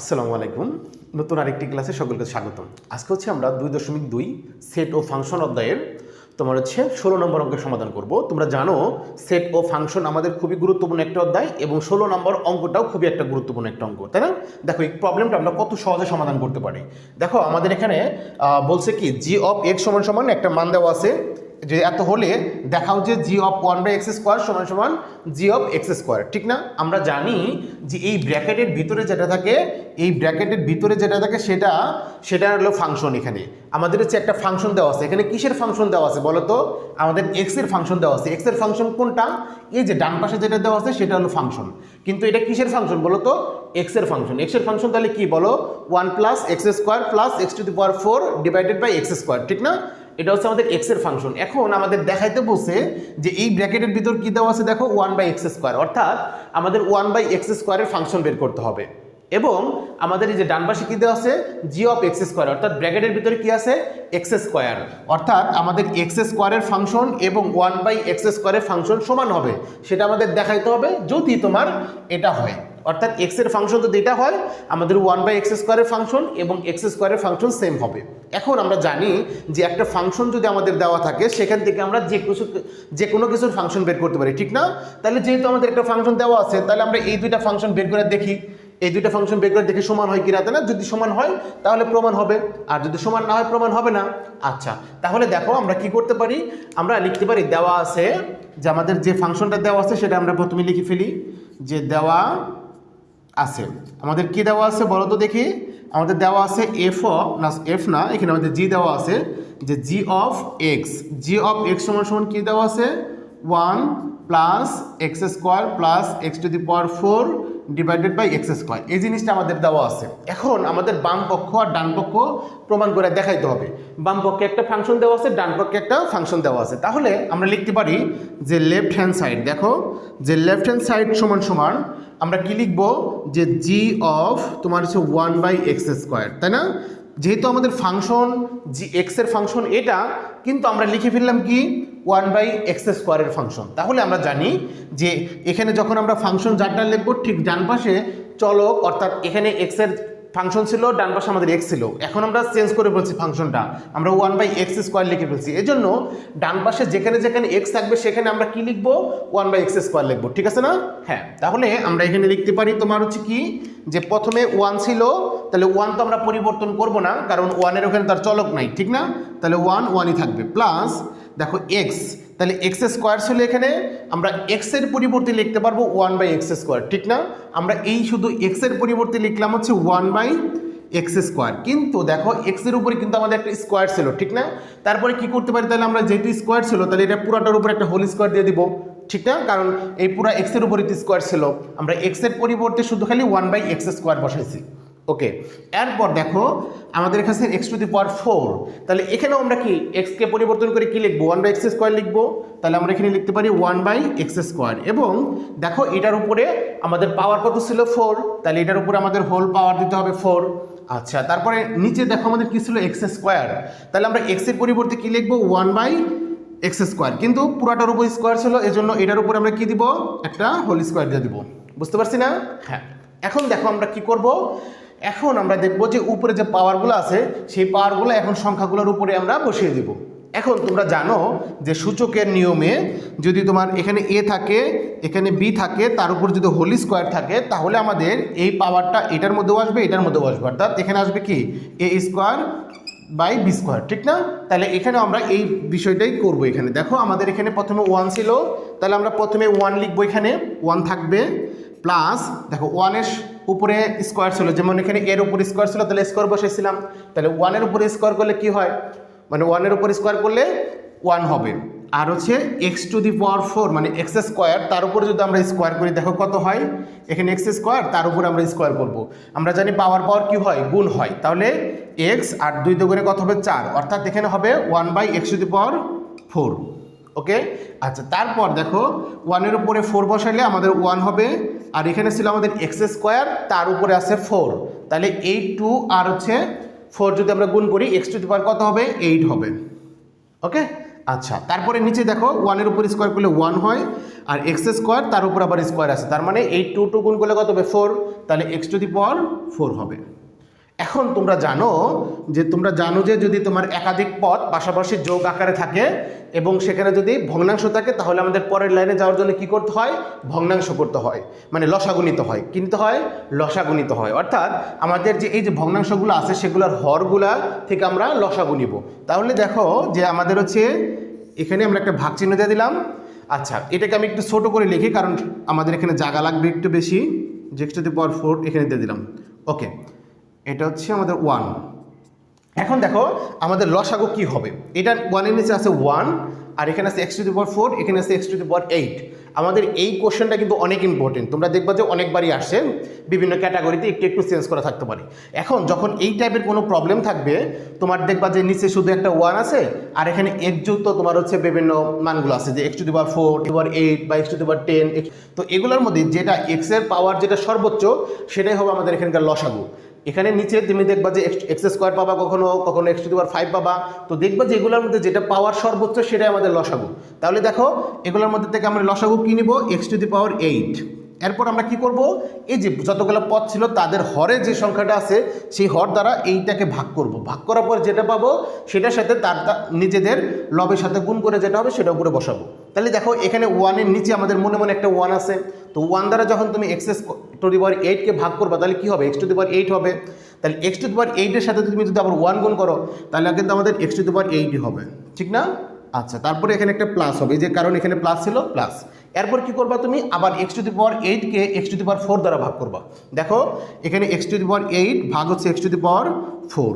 আসসালামু আলাইকুম। নতুন আরেকটি ক্লাসে সকলকে স্বাগতম। আজকে হচ্ছে আমরা দুই দশমিক দুই সেট ও ফাংশন অধ্যায়ের তোমার হচ্ছে ষোলো নম্বর অঙ্কের সমাধান করব। তোমরা জানো, সেট ও ফাংশন আমাদের খুবই গুরুত্বপূর্ণ একটা অধ্যায় এবং ষোলো নম্বর অঙ্কটাও খুবই একটা গুরুত্বপূর্ণ একটা অঙ্ক, তাই না? দেখো, এই প্রবলেমটা আমরা কত সহজে সমাধান করতে পারি। দেখো, আমাদের এখানে বলছে কি জি অফ এক্স সমান সমান একটা মান দেওয়া আছে যে এত হলে দেখাও যে G of one by x square সমান সমান জি অফ এক্স স্কোয়ার ঠিক না? আমরা জানি যে এই ব্র্যাকেটের ভিতরে যেটা থাকে, এই ব্র্যাকেটের ভিতরে যেটা থাকে সেটা সেটা হলো ফাংশন এখানে। আমাদের হচ্ছে একটা ফাংশন দেওয়া আছে। এখানে কিসের ফাংশন দেওয়া আছে বলো তো আমাদের এক্সের ফাংশন দেওয়া আছে। এক্সের ফাংশন কোনটা? এই যে ডান পাশে যেটা দেওয়া আছে সেটা হলো ফাংশন কিন্তু এটা কিসের ফাংশন বলো তো এক্সের ফাংশন এক্সের ফাংশন তাহলে কি বলো? One plus x square plus x to the power four divided by x square ঠিক না? এটা হচ্ছে আমাদের এক্সের ফাংশন এখন আমাদের দেখাইতে বসে যে এই ব্র্যাকেটের ভিতর কি দেওয়া আছে দেখো ওয়ান বাই এক্স স্কোয়ার অর্থাৎ আমাদের ওয়ান বাই এক্স স্কোয়ারের ফাংশন বের করতে হবে। এবং আমাদের এই যে ডান কি দেওয়া আছে? জি অফ এক্স স্কোয়ার অর্থাৎ ব্র্যাকেটের ভিতরে কী আছে? এক্স স্কোয়ার অর্থাৎ আমাদের এক্স স্কোয়ারের ফাংশন এবং ওয়ান বাই এক্স স্কোয়ারের ফাংশন সমান হবে। সেটা আমাদের দেখাইতে হবে যদি তোমার এটা হয়। অর্থাৎ এক্সের ফাংশন যদি এটা হয়, আমাদের ওয়ান বাই এক্স স্কোয়ারের ফাংশন এবং এক্স স্কোয়ারের ফাংশন সেম হবে। এখন আমরা জানি যে একটা ফাংশন যদি আমাদের দেওয়া থাকে, সেখান থেকে আমরা যে কিছু, যে কোনো কিছুর ফাংশন বের করতে পারি, ঠিক না? তাহলে যেহেতু আমাদের একটা ফাংশন দেওয়া আছে, তাহলে আমরা এই দুইটা ফাংশন বের করে দেখি। এই দুইটা ফাংশন বের করে দেখে সমান হয় কিনা তাই না? যদি সমান হয়, তাহলে প্রমাণ হবে। আর যদি সমান না হয়, প্রমাণ হবে না। আচ্ছা তাহলে দেখো আমরা কি করতে পারি? আমরা লিখতে পারি, দেওয়া আছে যে আমাদের যে ফাংশনটা দেওয়া আছে, সেটা আমরা প্রথমে লিখে ফেলি যে দেওয়া আছে। আমাদের কি দেওয়া আছে বলো তো দেখি? আমাদের দেওয়া আছে এফ না এফ না, এখানে আমাদের জি দেওয়া আছে যে G of x G of x সমান সমান কি দেওয়া আছে? One plus x square plus x to the power four divided by x square এই জিনিসটা আমাদের দেওয়া আছে। এখন আমাদের বাম পক্ষ আর ডান পক্ষ প্রমাণ করে দেখাইতে হবে। বাম পক্ষে একটা ফাংশন দেওয়া আছে, ডান পক্ষে একটা ফাংশন দেওয়া আছে। তাহলে আমরা লিখতে পারি যে লেফট হ্যান্ড সাইড দেখো, যে লেফট হ্যান্ড সাইড সমান সমান আমরা কি লিখব? যে জি অফ তোমার হচ্ছে ওয়ান বাই এক্স স্কোয়ার তাই না? যেহেতু আমাদের ফাংশন জি এক্সের ফাংশন এটা, কিন্তু আমরা লিখে ফেললাম কি? ওয়ান বাই এক্স স্কোয়ারের ফাংশন তাহলে আমরা জানি যে এখানে যখন আমরা ফাংশন যারটা লিখব, ঠিক ডান পাশে চলক, অর্থাৎ এখানে এক্সের ফাংশন ছিল, ডান পাশে আমাদের এক্স ছিল। এখন আমরা চেঞ্জ করে ফেলছি ফাংশনটা আমরা ওয়ান বাই এক্স স্কোয়ার লিখে ফেলছি। এই জন্য ডান পাশে যেখানে যেখানে এক্স থাকবে, সেখানে আমরা কি লিখব? ওয়ান বাই এক্স স্কোয়ার লিখব। ঠিক আছে না? হ্যাঁ তাহলে আমরা এখানে লিখতে পারি তোমার হচ্ছে কি? যে প্রথমে ওয়ান ছিল তাহলে ওয়ান তো আমরা পরিবর্তন করব না, কারণ ওয়ানের ওখানে তার চলক নাই, ঠিক না? তাহলে ওয়ান ওয়ানই থাকবে। প্লাস দেখো এক্স তাহলে এক্স স্কোয়ার ছিল এখানে, আমরা এক্সের পরিবর্তে লিখতে পারব ওয়ান বাই এক্স স্কোয়ার ঠিক না? আমরা এই শুধু এক্সের পরিবর্তে লিখলাম হচ্ছে ওয়ান বাই এক্স স্কোয়ার কিন্তু দেখো এক্সের উপরে কিন্তু আমাদের একটা স্কোয়ার ছিল, ঠিক না? তারপরে কি করতে পারি? তাহলে আমরা যেহেতু স্কোয়ার ছিল, তাহলে এটা পুরাটার উপরে একটা হোল স্কোয়ার দিয়ে দিব, ঠিক না? কারণ এই পুরা এক্সের উপরে স্কোয়ার ছিল। আমরা এক্সের পরিবর্তে শুধু খালি ওয়ান বাই এক্স স্কোয়ার বসাইছি। ওকে এরপর দেখো, আমাদের কাছে x to the power four তাহলে এখানেও আমরা কি এক্সকে পরিবর্তন করে কি লিখব? ওয়ান বাই এক্স স্কোয়ার লিখব। তাহলে আমরা এখানে লিখতে পারি ওয়ান বাই এক্স স্কোয়ার এবং দেখো, এটার উপরে আমাদের পাওয়ার কত ছিল? ফোর তাহলে এটার উপরে আমাদের হোল পাওয়ার দিতে হবে ফোর আচ্ছা তারপরে নিচে দেখো আমাদের কী ছিল? এক্স স্কোয়ার তাহলে আমরা এক্সের পরিবর্তে কী লিখব? ওয়ান বাই এক্স স্কোয়ার কিন্তু পুরাটার উপর স্কোয়ার ছিল, এজন্য এটার উপরে আমরা কি দিব? একটা হোল স্কোয়ার দিয়ে দিব। বুঝতে পারছি না? হ্যাঁ। এখন দেখো আমরা কি করব? এখন আমরা দেখব যে উপরে যে পাওয়ারগুলো আছে, সেই পাওয়ারগুলো এখন সংখ্যাগুলোর উপরে আমরা বসিয়ে দিব। এখন তোমরা জানো যে সূচকের নিয়মে যদি তোমার এখানে এ থাকে, এখানে বি থাকে, তার উপর যদি হোল স্কোয়ার থাকে, তাহলে আমাদের এই পাওয়ারটা এটার মধ্যেও আসবে, এটার মধ্যেও আসবে। অর্থাৎ এখানে আসবে কি? A square by B square ঠিক না? তাহলে এখানে আমরা এই বিষয়টাই করব এখানে। দেখো, আমাদের এখানে প্রথমে ওয়ান ছিল, তাহলে আমরা প্রথমে ওয়ান লিখব এখানে ওয়ান থাকবে প্লাস দেখো ওয়ানের উপরে স্কোয়ার ছিল। যেমন এখানে এর উপর স্কোয়ার ছিল, তাহলে স্কোয়ার বসেছিলাম তাহলে ওয়ানের উপরে স্কোয়ার করলে কি হয়? মানে ওয়ানের উপর স্কোয়ার করলে ওয়ান হবে। আর হচ্ছে x to the power four মানে এক্স স্কোয়ার তার উপরে যদি আমরা স্কোয়ার করি, দেখো কত হয়? এখানে এক্স স্কোয়ার তার উপরে আমরা স্কোয়ার করব। আমরা জানি পাওয়ার পাওয়ার কি হয়? গুণ হয়। তাহলে এক্স আর দুই দুগুণে কত হবে? চার। অর্থাৎ এখানে হবে one by x to the power four okay আচ্ছা তারপর দেখো ওয়ানের উপরে ফোর বসাইলে আমাদের ওয়ান হবে আর এখানে ছিল আমাদের এক্স স্কোয়ার, তার উপরে আছে ফোর তাহলে এইট টু আর হচ্ছে ফোর যদি আমরা গুণ করি এক্স টু পাওয়ার কত হবে? এইট হবে। ওকে আচ্ছা তারপরে নিচে দেখো ওয়ানের উপর স্কোয়ার করলে ওয়ান হয়, আর এক্স স্কোয়ার, তার উপর আবার স্কোয়ার আছে। তার মানে এইট টু টু গুণ করলে কত হবে? ফোর তাহলে x to the power four হবে। এখন তোমরা জানো যে তোমরা জানো যে যদি তোমার একাধিক পদ পাশাপাশি যোগ আকারে থাকে এবং সেখানে যদি ভগ্নাংশ থাকে, তাহলে আমাদের পরের লাইনে যাওয়ার জন্য কি করতে হয়? ভগ্নাংশ করতে হয়। মানে লসাগুণিত হয়। কিনতে হয়? লসাগুণিত হয়। অর্থাৎ আমাদের যে এই যে ভগ্নাংশগুলো আছে, সেগুলোর হরগুলা থেকে আমরা লসাগু নিব। তাহলে দেখো যে আমাদের হচ্ছে, এখানে আমরা একটা ভাগ চিহ্ন দিয়ে দিলাম। আচ্ছা এটাকে আমি একটু ছোট করে লিখি, কারণ আমাদের এখানে জায়গা লাগবে একটু বেশি। যে এক্স টু দি ফোর এখানে দিয়ে দিলাম। ওকে এটা হচ্ছে আমাদের ওয়ান এখন দেখো, আমাদের লসাগু কি হবে? এটা ওয়ানের নিচে আছে ওয়ান আর এখানে আছে x to the power four এখানে আছে x to the power eight আমাদের এই কোশ্চেনটা কিন্তু অনেক ইম্পর্টেন্ট তোমরা দেখবা যে অনেকবারই আসে, বিভিন্ন ক্যাটাগরিতে একটু একটু চেঞ্জ করা থাকতে পারে। এখন যখন এই টাইপের কোনো প্রবলেম থাকবে, তোমার দেখবা যে নিচে শুধু একটা ওয়ান আছে, আর এখানে একযুক্ত তোমার হচ্ছে বিভিন্ন মানগুলো আছে, যে x to the power four to power eight বা x to the power ten তো এগুলোর মধ্যে যেটা এক্সের পাওয়ার যেটা সর্বোচ্চ, সেটাই হবে আমাদের এখানকার লসাগু। এখানে নিচে তুমি দেখবা যে এক্স স্কোয়ার পাবা কখনো কখনো এক্স টু ফাইভ পাবা। তো দেখবা যে এগুলোর মধ্যে যেটা পাওয়ার সর্বোচ্চ সেটাই আমাদের লসাগু। তাহলে দেখো, এগুলোর মধ্যে থেকে আমরা লসাগু কি x to the power eight এরপর আমরা কি করব? এই যে যতগুলো পদ ছিল, তাদের হরে যে সংখ্যাটা আছে, সেই হর দ্বারা এইটাকে ভাগ করব। ভাগ করার পর যেটা পাবো, সেটার সাথে তার নিজেদের লবের সাথে গুণ করে যেটা হবে সেটা উপরে বসাবো। তাহলে দেখো, এখানে ওয়ানের নিচে আমাদের মনে মনে একটা ওয়ান আছে। তো ওয়ান দ্বারা যখন তুমি এক্সেস টু দি পাওয়ার এইটকে ভাগ করবা, তাহলে কী হবে? X to the power eight হবে। তাহলে এক্স টু দি পাওয়ার এইটের সাথে তুমি যদি আবার ওয়ান গুণ করো, তাহলে কিন্তু আমাদের এক্স টু দি পাওয়ার এইটই হবে। ঠিক না? আচ্ছা তারপরে এখানে একটা প্লাস হবে। যে কারণ এখানে প্লাস ছিল প্লাস এরপর কি করবা তুমি? আবার x to the power এইটকে x to the power four দ্বারা ভাগ করবা। দেখো, এখানে x to the power eight ভাগ হচ্ছে x to the power four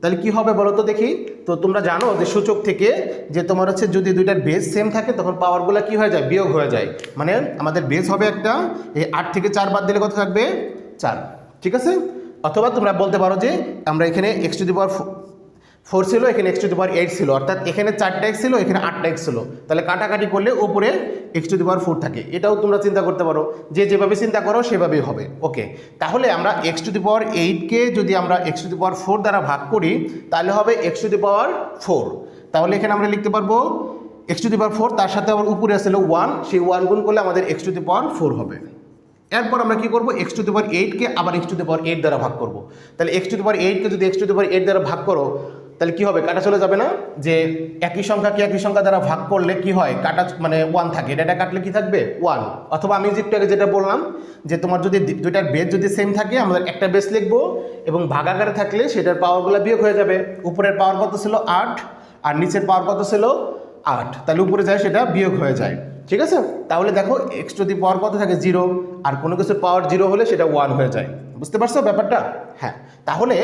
তাহলে কি হবে বলো তো দেখি? তো তোমরা জানো যে সূচক থেকে যে তোমার হচ্ছে যদি দুইটার বেস সেম থাকে, তখন পাওয়ারগুলো কি হয়ে যায়? বিয়োগ হয়ে যায়। মানে আমাদের বেস হবে একটা, এই আট থেকে চার বাদ দিলে কত থাকবে? চার। ঠিক আছে? অথবা তোমরা বলতে পারো যে আমরা এখানে x to the power four ছিল এখানে x to the power eight ছিল অর্থাৎ এখানে চারটা এক্স ছিল এখানে আটটা এক্স ছিল তাহলে কাটাকাটি করলে উপরে x to the power four থাকে এটাও তোমরা চিন্তা করতে পারো যে যেভাবে চিন্তা করো সেভাবেই হবে ওকে তাহলে আমরা এক্স টু দি পাওয়ার এইটকে যদি আমরা x to the power four দ্বারা ভাগ করি তাহলে হবে x to the power four তাহলে এখানে আমরা লিখতে পারব x to the power four তার সাথে আবার উপরে আসলে ওয়ান সেই ওয়ান গুণ করলে আমাদের x to the power four হবে এরপর আমরা কি করব এক্স টু দি পাওয়ার এইটকে আবার x to the power eight দ্বারা ভাগ করব তাহলে এক্স টু দি পাওয়ার এইটকে যদি x to the power eight দ্বারা ভাগ করো তাহলে কি হবে? কাটা চলে যাবে না? যে একই সংখ্যাকে একই সংখ্যা দ্বারা ভাগ করলে কি হয়? কাটা মানে ওয়ান থাকে। এটা কাটলে কি থাকবে? ওয়ান অথবা আমি যে একটু যেটা বললাম, যে তোমার যদি দুইটার বেস যদি সেম থাকে আমাদের একটা বেস লিখব এবং ভাগাকারে থাকলে সেটার পাওয়ারগুলো বিয়োগ হয়ে যাবে। উপরের পাওয়ার কত ছিল? আট। আর নিচের পাওয়ার কত ছিল? আট। তাহলে উপরে যায় সেটা বিয়োগ হয়ে যায়। ঠিক আছে? তাহলে দেখো এক্স টু দি পাওয়ার কত থাকে? জিরো আর কোনো কিছু পাওয়ার জিরো হলে সেটা ওয়ান হয়ে যায়। বুঝতে পারছ ব্যাপারটা? হ্যাঁ তাহলে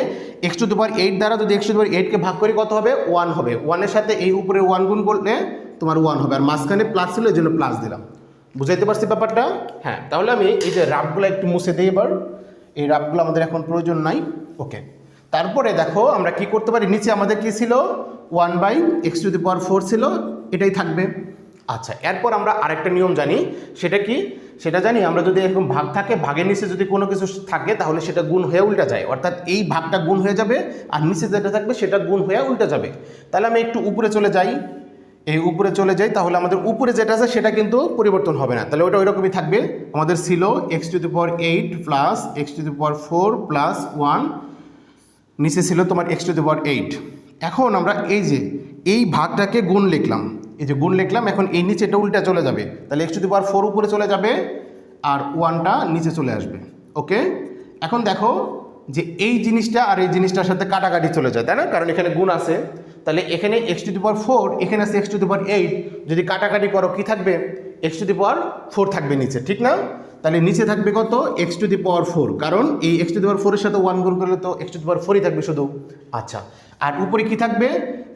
x to the power eight দ্বারা যদি এক্স টু দি পাওয়ার এইটকে ভাগ করি কত হবে? ওয়ান হবে। ওয়ানের সাথে এই উপরে ওয়ান গুণ করলে তোমার ওয়ান হবে। আর মাঝখানে প্লাস ছিল এই জন্য প্লাস দিলাম। বুঝাইতে পারছি ব্যাপারটা? হ্যাঁ তাহলে আমি এই যে রাফগুলো একটু মুছে দিই এবার। এই রাফগুলো আমাদের এখন প্রয়োজন নাই। ওকে তারপরে দেখো, আমরা কি করতে পারি? নিচে আমাদের কি ছিল? One by x to the power four ছিল। এটাই থাকবে। আচ্ছা এরপর আমরা আরেকটা নিয়ম জানি। সেটা কি? সেটা জানি, আমরা যদি এরকম ভাগ থাকে, ভাগের নিচে যদি কোনো কিছু থাকে, তাহলে সেটা গুণ হয়ে উল্টা যায়। অর্থাৎ এই ভাগটা গুণ হয়ে যাবে, আর নিচে যেটা থাকবে, সেটা গুণ হয়ে উল্টা যাবে। তাহলে আমি একটু উপরে চলে যাই। এই উপরে চলে যাই, তাহলে আমাদের উপরে যেটা আছে, সেটা কিন্তু পরিবর্তন হবে না। তাহলে ওটা ওইরকমই থাকবে। আমাদের ছিল x to the power eight plus x to the power four plus one নিচে ছিল তোমার x to the power eight এখন আমরা এই যে, এই ভাগটাকে গুণ লিখলাম। এই যে গুণ লিখলাম, এখন এই নিচে এটা উল্টা চলে যাবে। তাহলে x to the power four উপরে চলে যাবে আর ওয়ানটা নিচে চলে আসবে ওকে এখন দেখো যে এই জিনিসটা আর এই জিনিসটার সাথে কাটাকাটি চলে যায়, তাই না? কারণ এখানে গুণ আছে। তাহলে এখানে x to the power four এখানে আছে x to the power eight যদি কাটাকাটি করো, কি থাকবে? X to the power four থাকবে নিচে, ঠিক না? তাহলে নিচে থাকবে কত? X to the power four কারণ এই এক্স টু দি পাওয়ার ফোরের সাথে ওয়ান গুণ করলে তো এক্স টু দি পাওয়ার ফোরই থাকবে শুধু। আচ্ছা আর উপরে কি থাকবে?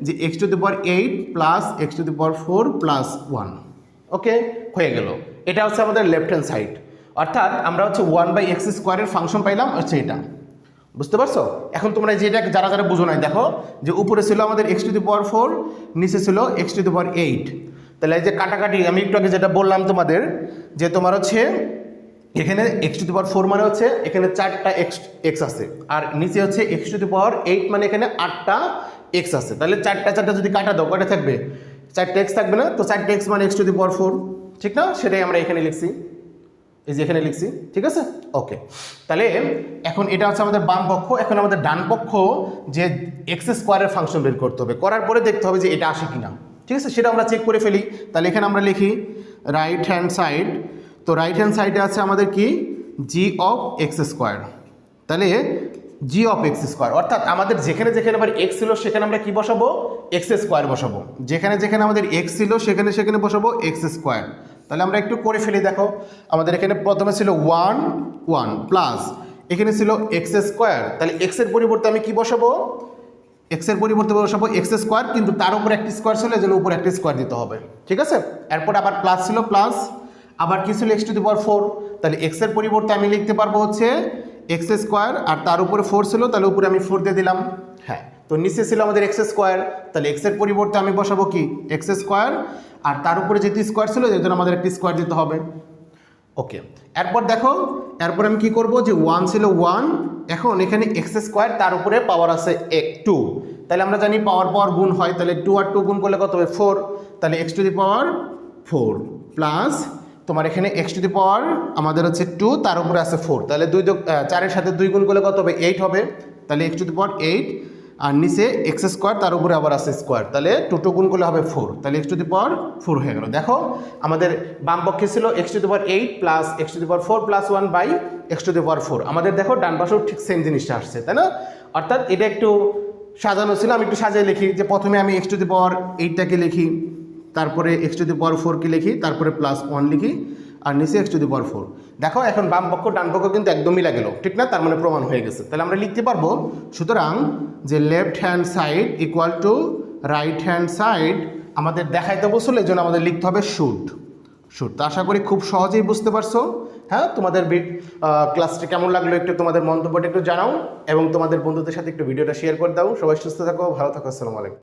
যে x to the power eight plus x to the power four plus one okay হয়ে গেল। এটা হচ্ছে আমাদের লেফট হ্যান্ড সাইড অর্থাৎ আমরা হচ্ছে ওয়ান বাই এক্স স্কোয়ারের ফাংশন পাইলাম হচ্ছে এটা। বুঝতে পারছ? এখন তোমরা যেটা যারা যারা বুঝো নাই, দেখো যে উপরে ছিল আমাদের x to the power four নিচে ছিল x to the power eight তাহলে এই যে কাটাকাটি, আমি একটু আগে যেটা বললাম তোমাদের, যে তোমার হচ্ছে এখানে x to the power four মানে হচ্ছে এখানে চারটা এক্স এক্স আছে। আর নিচে হচ্ছে x to the power eight মানে এখানে আটটা এক্স আছে। তাহলে চারটা চারটা যদি কাটা দাও কটা থাকবে? চারটে এক্স থাকবে না? তো চারটে এক্স মানে x to the power four ঠিক না? সেটাই আমরা এখানে লিখছি। এই যে এখানে লিখছি। ঠিক আছে? ওকে তাহলে এখন এটা হচ্ছে আমাদের বাম পক্ষ। এখন আমাদের ডান পক্ষ যে এক্স স্কোয়ারের ফাংশন বের করতে হবে। করার পরে দেখতে হবে যে এটা আসে কিনা। ঠিক আছে? সেটা আমরা চেক করে ফেলি। তাহলে এখানে আমরা লিখি রাইট হ্যান্ড সাইড তো রাইট হ্যান্ড সাইডে আছে আমাদের কি? জি অফ এক্স স্কোয়ার তাহলে জি অফ এক্স স্কোয়ার অর্থাৎ আমাদের যেখানে যেখানে আবার এক্স ছিল, সেখানে আমরা কি বসাবো? এক্স স্কোয়ার বসাবো। যেখানে যেখানে আমাদের এক্স ছিল, সেখানে সেখানে বসাবো এক্স স্কোয়ার তাহলে আমরা একটু করে ফেলি, দেখো। আমাদের এখানে প্রথমে ছিল ওয়ান ওয়ান প্লাস এখানে ছিল এক্স স্কোয়ার তাহলে এক্সের পরিবর্তে আমি কি বসাবো? এক্সের পরিবর্তে বসাবো এক্স স্কোয়ার কিন্তু তার উপর একটি স্কোয়ার ছিল এই জন্য উপর একটি স্কোয়ার দিতে হবে। ঠিক আছে? এরপর আবার প্লাস ছিল প্লাস আবার কি ছিল? X to the power four তাহলে এক্সের পরিবর্তে আমি লিখতে পারব হচ্ছে এক্স স্কোয়ার আর তার উপরে ফোর ছিল, তাহলে উপরে আমি ফোর দিয়ে দিলাম। হ্যাঁ তো নিচে ছিল আমাদের এক্স স্কোয়ার, তাহলে এক্সের পরিবর্তে আমি বসাবো কি? এক্স স্কোয়ার আর তার উপরে যেহেতু স্কোয়ার ছিল জন্য আমাদের একটি স্কোয়ার দিতে হবে। ওকে, এরপর দেখো, এরপর আমি কি করব যে ওয়ান ছিল ওয়ান এখন এখানে এক্স স্কোয়ার তার উপরে পাওয়ার আছে এক টু তাহলে আমরা জানি পাওয়ার পাওয়ার গুণ হয়, তাহলে টু আর টু গুণ করলে কত হবে? ফোর তাহলে x to the power four plus তোমার এখানে এক্স টু দি পাওয়ার আমাদের হচ্ছে টু তার উপরে আছে ফোর তাহলে দুই চারের সাথে দুই গুণ করলে কত হবে? এইট হবে। তাহলে x to the power eight আর নিচে এক্স স্কোয়ার তার উপরে আবার আছে স্কোয়ার তাহলে টু গুণ করলে হবে ফোর তাহলে x to the power four হয়ে গেল। দেখো, আমাদের বাম পক্ষে ছিল x to the power eight plus x to the power four plus one by x to the power four আমাদের দেখো, ডান পাশেও ঠিক সেম জিনিসটা আসছে, তাই না? অর্থাৎ এটা একটু সাজানো ছিল, আমি একটু সাজিয়ে লিখি যে প্রথমে আমি এক্স টু দি পাওয়ার এইটটাকে লিখি তারপরে এক্স টু দি পাওয়ার ফোরকে লিখি? তারপরে প্লাস ওয়ান লিখি, আর নিচে x to the power four দেখো, এখন বাম পক্ষ, ডান পক্ষ কিন্তু একদমই মিলা গেল ঠিক না? তার মানে প্রমাণ হয়ে গেছে। তাহলে আমরা লিখতে পারব, সুতরাং যে left hand side equal to right hand side আমাদের দেখাইতে বসলে এই জন্য আমাদের লিখতে হবে শুট শুট তো আশা করি খুব সহজেই বুঝতে পারছ। হ্যাঁ তোমাদের ক্লাসটি কেমন লাগল একটু তোমাদের মন্তব্যটা একটু জানাও, এবং তোমাদের বন্ধুদের সাথে একটু ভিডিওটা শেয়ার করে দাও। সবাই সুস্থ থাকো, ভালো থাকো, আসসালামু আলাইকুম।